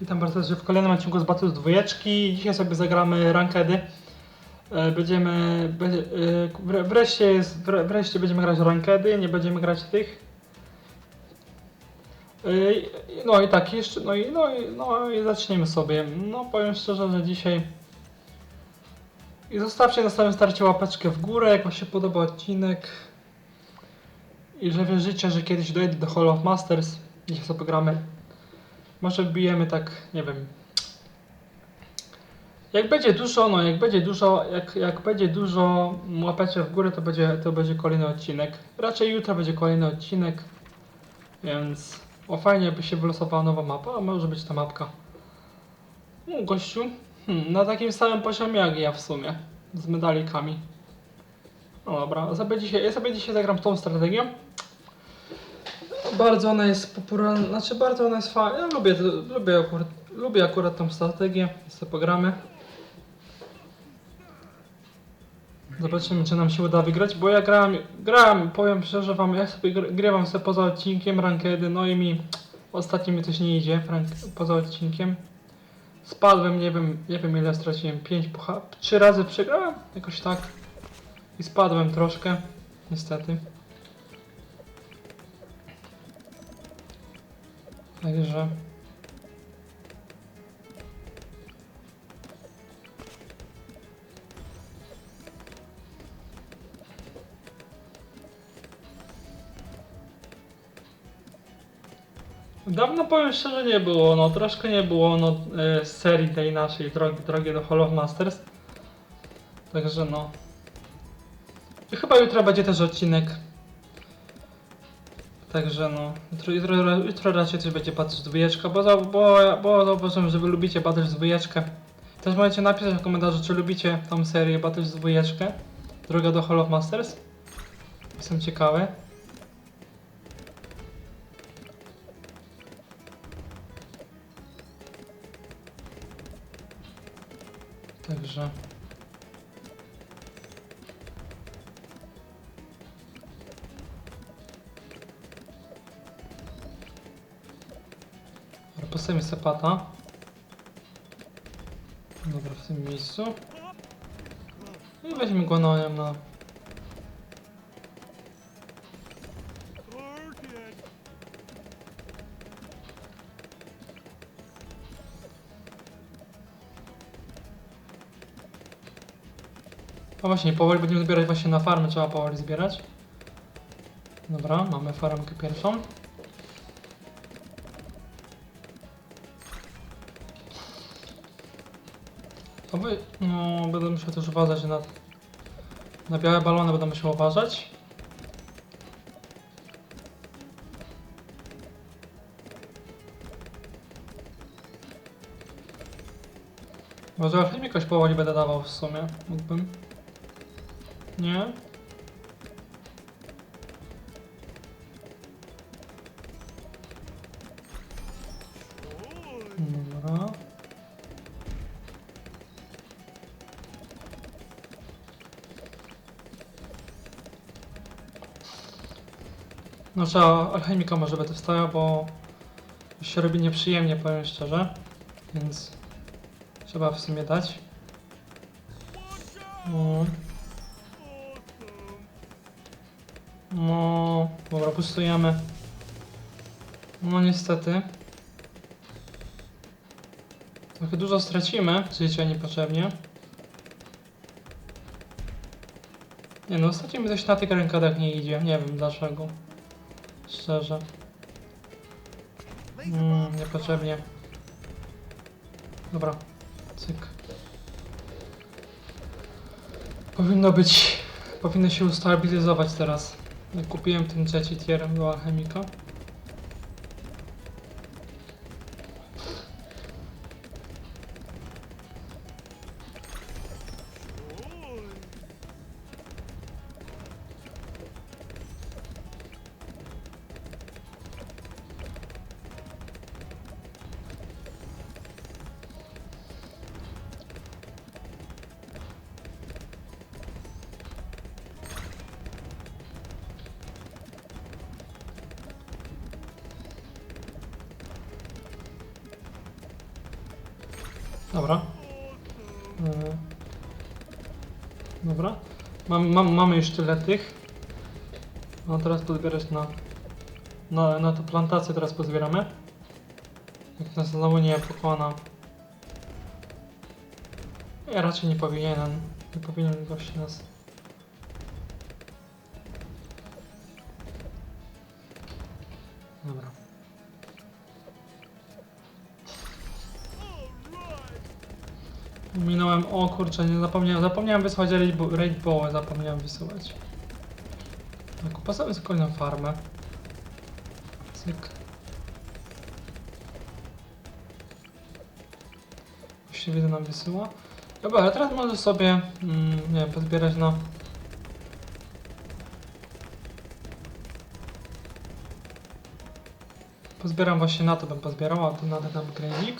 Witam bardzo serdecznie w kolejnym odcinku z Batus dwójeczki. Dzisiaj sobie zagramy rankedy. E, Będziemy, będzie, e, wre- wreszcie, wreszcie będziemy grać rankedy, nie będziemy grać tych. E, No i tak, jeszcze, no i, no i, no i zaczniemy sobie. No powiem szczerze, że dzisiaj... I zostawcie na samym starcie łapeczkę w górę, jak wam się podoba odcinek. I że wierzycie, że kiedyś dojdę do Hall of Masters. Dzisiaj sobie gramy może wbijemy tak, nie wiem. Jak będzie dużo, no jak będzie dużo, jak, jak będzie dużo łapeczek w górę, to będzie, to będzie kolejny odcinek. Raczej jutro będzie kolejny odcinek. Więc o fajnie by się wylosowała nowa mapa, a może być ta mapka. No gościu, hmm, na takim samym poziomie jak ja w sumie. Z medalikami. No dobra, ja sobie dzisiaj, ja sobie dzisiaj zagram tą strategią. Bardzo ona jest popularna, znaczy bardzo ona jest fajna. Ja lubię, lubię, akurat, lubię akurat tą strategię. Sobie pogramy. Zobaczymy, czy nam się uda wygrać, bo ja grałem, grałem, powiem szczerze wam, ja sobie gr- grywam sobie poza odcinkiem rankedy, no i mi ostatnio mi coś nie idzie poza odcinkiem. Spadłem, nie wiem, nie wiem ile straciłem, 5 pucha, 3 razy przegrałem, jakoś tak. I spadłem troszkę, niestety. Także. Dawno powiem szczerze nie było, no troszkę nie było no, e, serii tej naszej drogi, drogi do Hall of Masters. Także no. I chyba jutro będzie też odcinek Także no, jutro, jutro, jutro raczej coś będzie patrzeć dwójeczka, bo, bo, bo zauważyłem, że wy lubicie Battles dwójeczkę. Też możecie napisać w komentarzu, czy lubicie tą serię Battles dwójeczkę. Droga do Hall of Masters. Jestem ciekawy. Także... Postawimy sepata. Dobra, w tym miejscu. I weźmy go na na... A właśnie, powoli będziemy zbierać właśnie na farmę, trzeba powoli zbierać. Dobra, mamy farmkę pierwszą. Oby, no, będę musiał też uważać na, na białe balony, będę musiał uważać. Może alchemikoś powoli będę dawał w sumie, mógłbym. Nie? No trzeba alchemika może będę wstawiał, bo już się robi nieprzyjemnie, powiem szczerze. Więc trzeba w sumie dać. No. No, dobra, pustujemy. No niestety. Trochę dużo stracimy życia niepotrzebnie. Nie no, mi coś na tych rękadach nie idzie. Nie wiem dlaczego. Szczerze. Mm, niepotrzebnie. Dobra. Cyk. Powinno być... Powinno się ustabilizować teraz. Kupiłem ten trzeci tier do alchemika. Dobra. E, Dobra. Mam, mam, mamy już tyle tych. No teraz pozbierać na, na, na tę plantację teraz pozbieramy. Jak nas znowu nie pokona. Ja raczej nie powinienem. Nie powinien gość nas. Dobra. Minąłem, o kurczę, nie zapomniałem, zapomniałem wysłać raid, zapomniałem wysyłać. Tak, postawmy sobie kolejną farmę. Cyk. Już widzę nam wysyła. Dobra, ale teraz może sobie, mm, nie wiem, pozbierać na... Pozbieram właśnie na to, bym pozbierał, a to na ten upgrade'ik.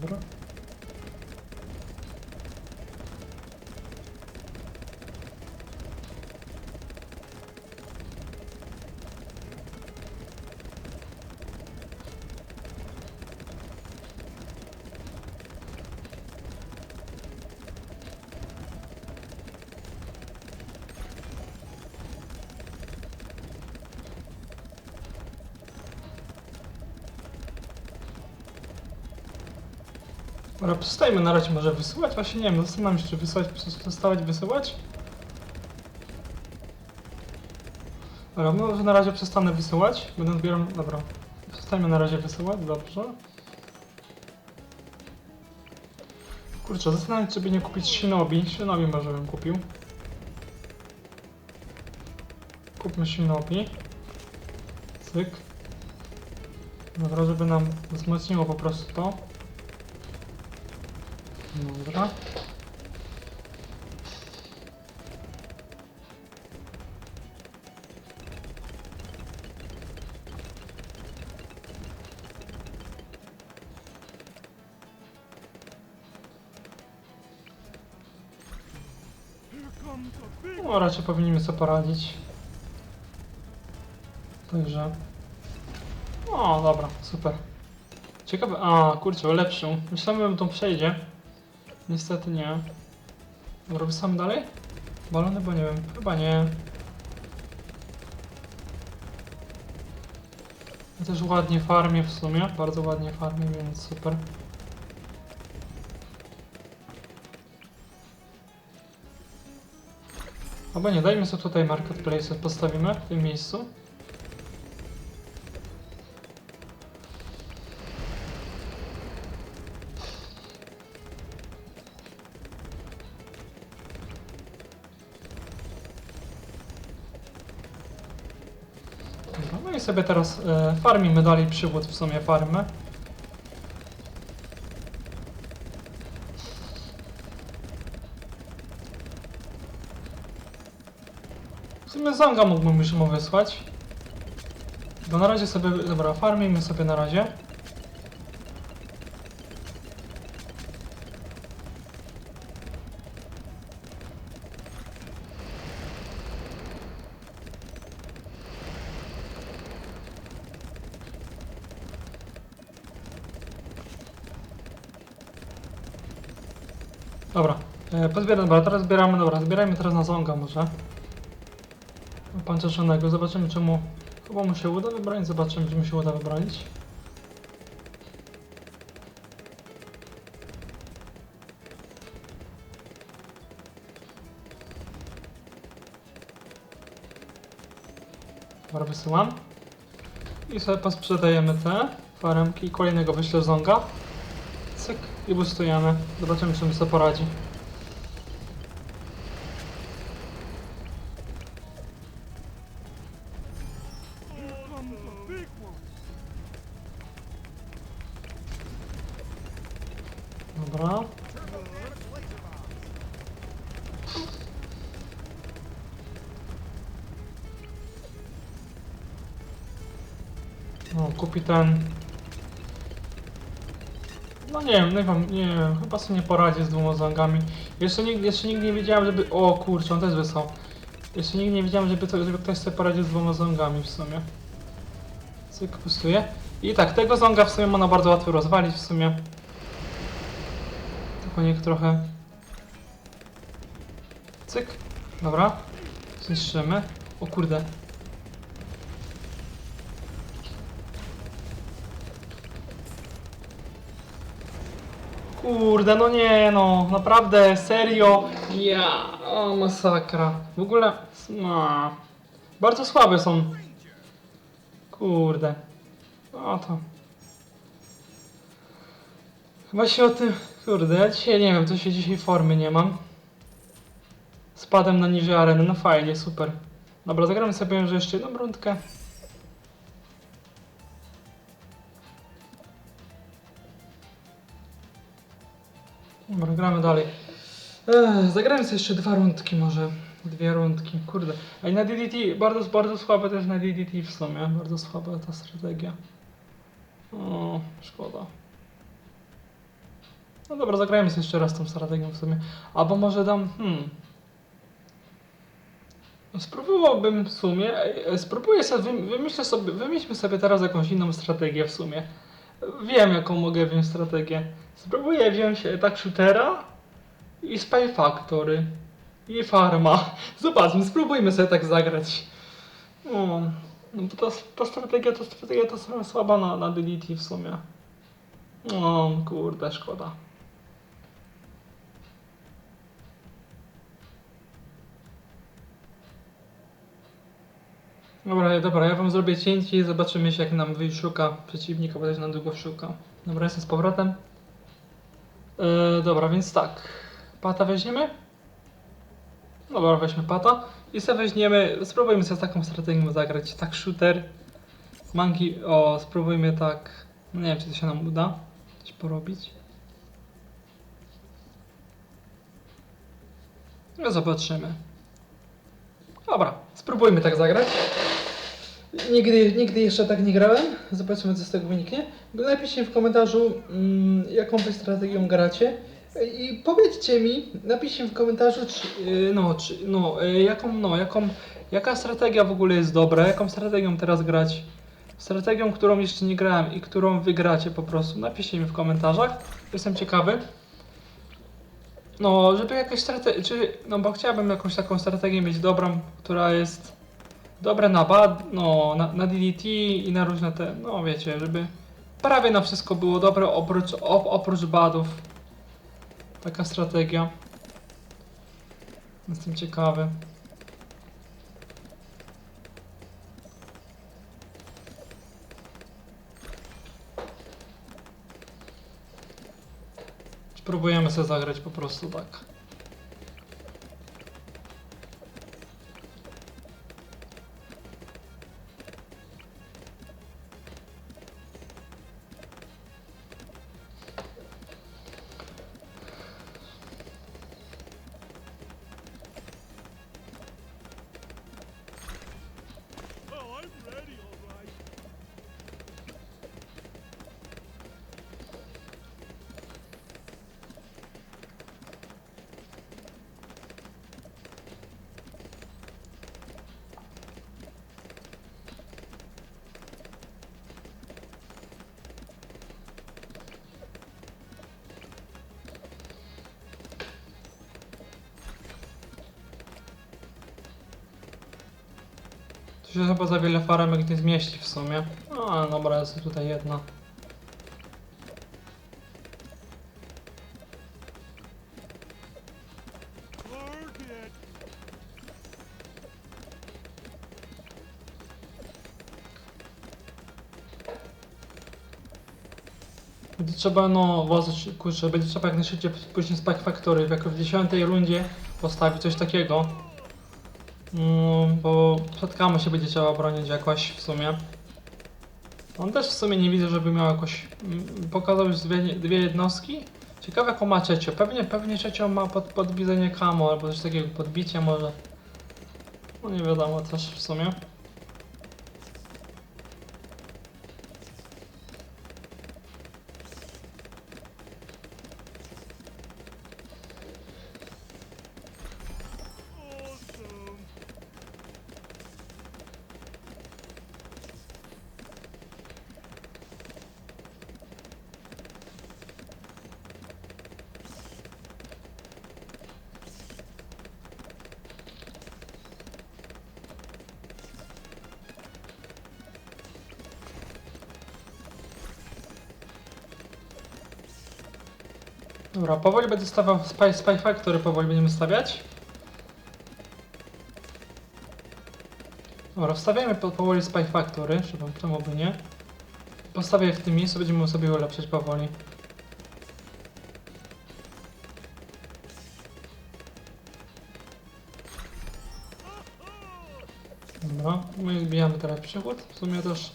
Dobra. Dobra, przestajmy na razie może wysyłać. Właśnie nie wiem, zastanawiam się, czy wysyłać, przestawać wysyłać. Dobra, może na razie przestanę wysyłać. Będę odbierał. Dobra. Przestańmy na razie wysyłać, dobrze. Kurczę, zastanawiam się, czy by nie kupić Shinobi. Shinobi może bym kupił. Kupmy Shinobi. Cyk. Dobra, żeby nam wzmocniło po prostu to. Dobra. No, raczej powinniśmy sobie poradzić. Także. O, dobra, super. Ciekawe. A, kurczę, ulepszył. Myślałem, że to przejdzie. Niestety nie. Robię sam dalej? Balony, bo nie wiem. Chyba nie. Ja też ładnie farmię w sumie. Bardzo ładnie farmię, więc super. Albo nie, dajmy sobie tutaj marketplace, postawimy w tym miejscu. I sobie teraz e, farmimy dalej przywód w sumie farmy. W sumie Zanga mógłbym już mu wysłać. Bo na razie sobie, dobra, farmimy sobie na razie. Dobra, e, pozbieram, dobra, teraz zbieramy, dobra, zbierajmy teraz na zonga może. Panczeszonego, zobaczymy czemu, chyba mu się uda wybronić, zobaczymy czy mu się uda wybronić. Dobra, wysyłam. I sobie posprzedajemy te faremki. Kolejnego wyślę zonga. I boostujemy. Zobaczymy, czy mi sobie poradzi. Dobra. No. No nie wiem, nie wiem, nie wiem, chyba sobie nie poradzi z dwoma zangami. Jeszcze nigdy, jeszcze nigdy nie wiedziałem, żeby... O kurczę, on też wysłał. Jeszcze nigdy nie wiedziałem, żeby, to, żeby ktoś sobie poradził z dwoma zongami w sumie. Cyk, pustuje. I tak, tego zonga w sumie można bardzo łatwo rozwalić w sumie. Tylko niech trochę... Cyk. Dobra. Zniszczymy. O kurde. Kurde, no nie no, naprawdę, serio. Ja, o masakra. W ogóle, no, bardzo słabe są. Kurde. O to. Chyba się o tym, kurde, ja dzisiaj nie wiem, to się dzisiaj formy nie mam. Spadłem na niżej areny, no fajnie, super. Dobra, zagramy sobie może jeszcze jedną rundkę. Dobra, gramy dalej. Ech, zagramy sobie jeszcze dwa rundki może. Dwie rundki, kurde. A i na DDT, bardzo, bardzo słabe też na DDT w sumie. Bardzo słaba ta strategia. O, szkoda. No dobra, zagrajmy sobie jeszcze raz tą strategią w sumie. Albo może dam, hmm. Spróbowałbym w sumie, spróbuję sobie, wym- wymyślę sobie, wymyślmy sobie teraz jakąś inną strategię w sumie. Wiem jaką mogę wziąć strategię. Spróbuję wziąć e, tak shootera i Spy Factory i Farma. Zobaczmy, spróbujmy sobie tak zagrać. O, no bo ta, ta strategia, ta strategia to słaba na, na DDT w sumie. O, kurde, szkoda. Dobra, dobra, ja wam zrobię cięcie i zobaczymy się jak nam wyszuka przeciwnika, bo też nam długo szuka. Dobra, jestem z powrotem. E, dobra, więc tak. Pata weźmiemy? Dobra, weźmy pata. I sobie weźmiemy, spróbujmy sobie taką strategią zagrać. Tak, shooter. Manki, o, spróbujmy tak. No nie wiem, czy to się nam uda. Coś porobić. No zobaczymy. Dobra, spróbujmy tak zagrać. Nigdy, nigdy jeszcze tak nie grałem. Zobaczymy, co z tego wyniknie. Napiszcie w komentarzu, mm, jaką wy strategią gracie. I powiedzcie mi, napiszcie w komentarzu, czy, yy, no, czy, no, yy, jaką, no, jaką, jaka strategia w ogóle jest dobra, jaką strategią teraz grać. Strategią, którą jeszcze nie grałem i którą wygracie po prostu. Napiszcie mi w komentarzach. Jestem ciekawy. No, żeby jakaś strategia, no bo chciałbym jakąś taką strategię mieć dobrą, która jest dobre na bad, no, na, na DDT i na różne te, no wiecie, żeby prawie na wszystko było dobre oprócz, op, oprócz badów. Taka strategia. Jestem ciekawy. Spróbujemy sobie zagrać po prostu tak. To się chyba za wiele faremek nie zmieści w sumie. No, A, dobra, jest tutaj jedna. Będzie trzeba, no, wozić, kurczę, będzie trzeba jak najszybciej później z Pack Factory, w jako w 10 rundzie postawić coś takiego. Mm, bo przed kamo się będzie trzeba bronić jakoś w sumie. On też w sumie nie widzę, żeby miał jakoś... mm, Pokazał już dwie, dwie jednostki. Ciekawe jaką ma trzecią. Pewnie, pewnie trzecią ma pod, podbidzenie kamo albo coś takiego, podbicie może. No nie wiadomo też w sumie. Dobra, powoli będę stawiał Spy, spy Factory, powoli będziemy stawiać. Dobra, wstawiamy po, powoli Spy Factory, żeby czemu by nie. Postawię w tym miejscu, będziemy sobie ulepszać powoli. Dobra, my zbijamy teraz przechód, w sumie też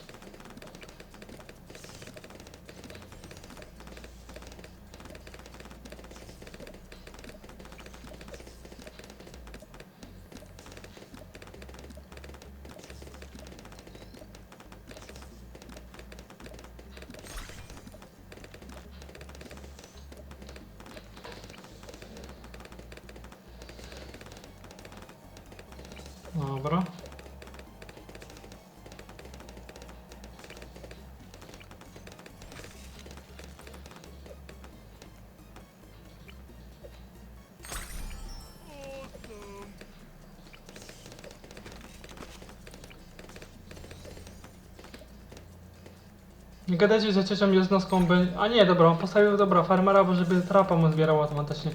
Nie gadajcie, że trzecią jednostką będzie... A nie, dobra, on postawił, dobra, farmera, bo żeby trapa mu zbierał automatycznie.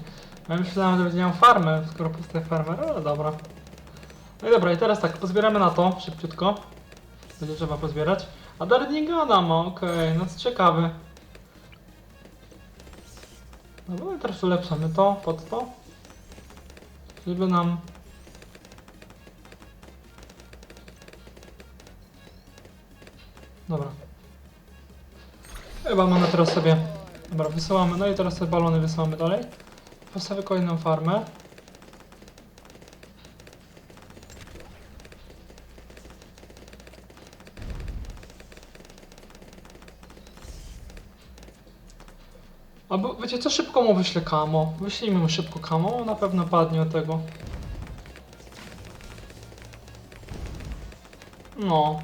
Ja myślałem, że będzie miał farmę, skoro postawił farmera, ale dobra. No i dobra, i teraz tak, pozbieramy na to, szybciutko. Będzie trzeba pozbierać. A Darnigana ma, okej, no to ciekawy. No bo teraz ulepszamy to, pod to. Żeby nam... Chyba mamy teraz sobie... Dobra, wysyłamy, no i teraz te balony wysyłamy dalej. Postawię kolejną farmę. Albo wiecie co, szybko mu wyślę kamo. Wyślijmy mu szybko kamo, na pewno padnie od tego. No.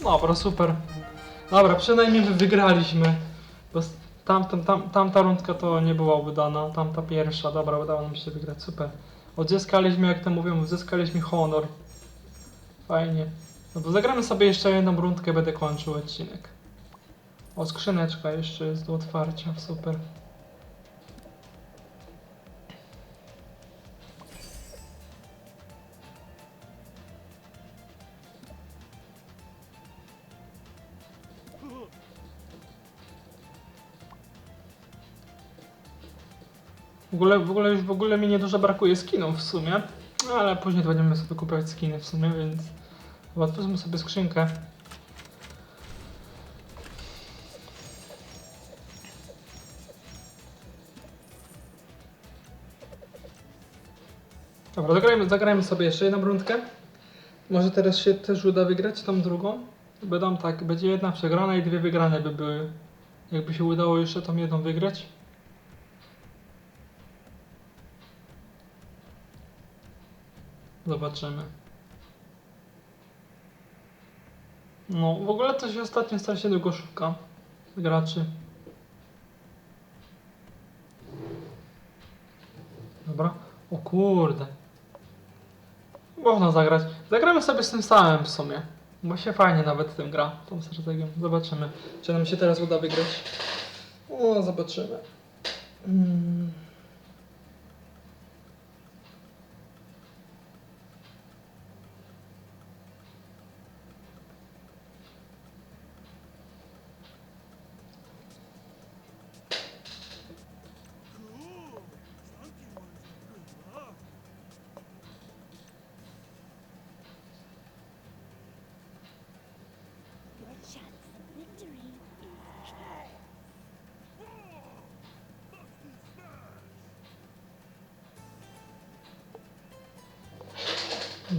Dobra, super. Dobra, przynajmniej wy- wygraliśmy. Bo s- tamten, tam, tamta rundka to nie była udana, tamta pierwsza. Dobra, udało nam się wygrać, super. Odzyskaliśmy, jak to mówią, uzyskaliśmy honor. Fajnie. No to zagramy sobie jeszcze jedną rundkę, będę kończył odcinek. O, skrzyneczka jeszcze jest do otwarcia, super. W ogóle, w ogóle już w ogóle mi niedużo brakuje skinów w sumie, ale później to będziemy sobie kupować skiny w sumie, więc otwórzmy sobie skrzynkę. Dobra, zagrajmy, zagrajmy sobie jeszcze jedną rundkę. Może teraz się też uda wygrać tą drugą. Będą tak, będzie jedna przegrana i dwie wygrane by były. Jakby się udało jeszcze tą jedną wygrać. Zobaczymy. No, w ogóle to się ostatnio strasznie długo szuka graczy. Dobra. O kurde. Można zagrać. Zagramy sobie z tym samym w sumie. Bo się fajnie nawet tym gra, tą strategią. Zobaczymy, czy nam się teraz uda wygrać. O, zobaczymy. Mm.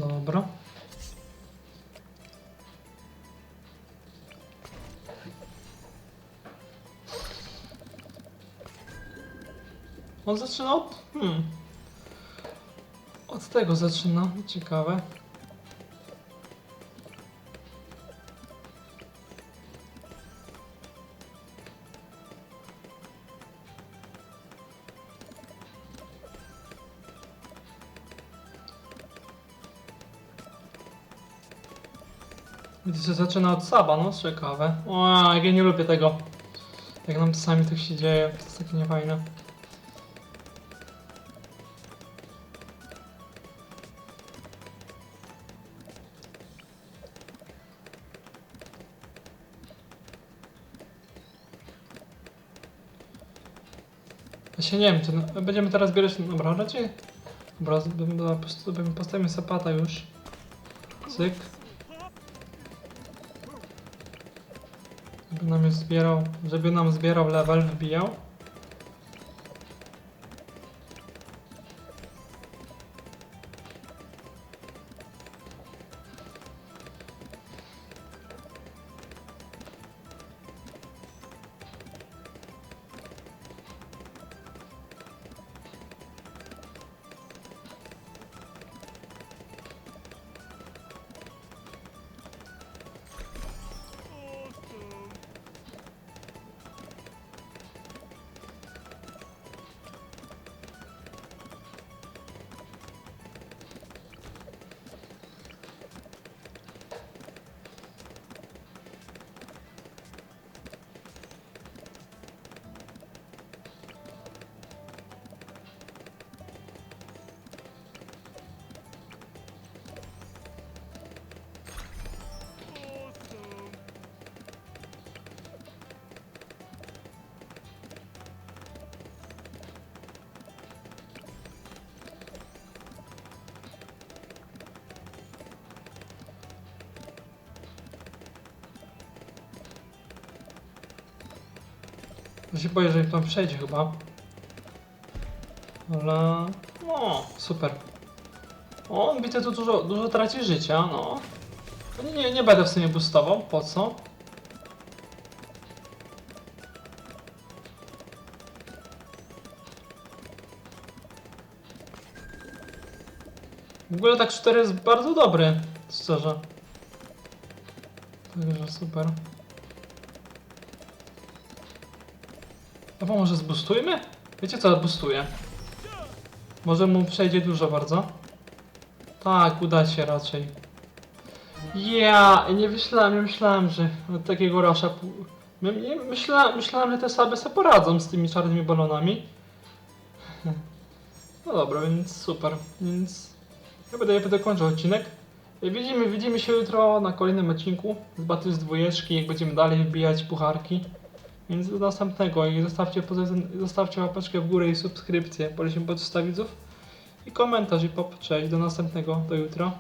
Dobra. On zaczyna od... Hmm. Od tego zaczyna. Ciekawe. Widzicie, zaczyna od Saba, no ciekawe. O, jak ja nie lubię tego. Jak nam czasami tak się dzieje, to jest takie niefajne. Ja się nie wiem, czy będziemy teraz bierać, dobra, raczej... Dobra, z- bym- dobra, po prostu postawimy sapata już. Cyk. Żeby nam zbierał, żeby nam zbierał level, wbijał. Ja się boję, że tam przejdzie chyba. Ale... No, super. O, on widzę tu dużo, dużo traci życia, no. Nie, nie, nie będę w sumie boostował, po co? W ogóle tak 4 jest bardzo dobry, szczerze. Także super. Chyba może zboostujmy? Wiecie co boostuje? Może mu przejdzie dużo bardzo? Tak, uda się raczej. Ja nie myślałem, nie myślałem, że od takiego rasza... myślałem, myślałem, że te saby sobie poradzą z tymi czarnymi balonami. No dobra, więc super. Więc ja będę, ja będę kończył odcinek. Widzimy, widzimy się jutro na kolejnym odcinku z Battle z dwójeczki, jak będziemy dalej wbijać pucharki. Więc do następnego i zostawcie, poza zostawcie łapeczkę w górę i subskrypcję, polecimy pod widzów. I komentarz i pop, cześć, do następnego, do jutra.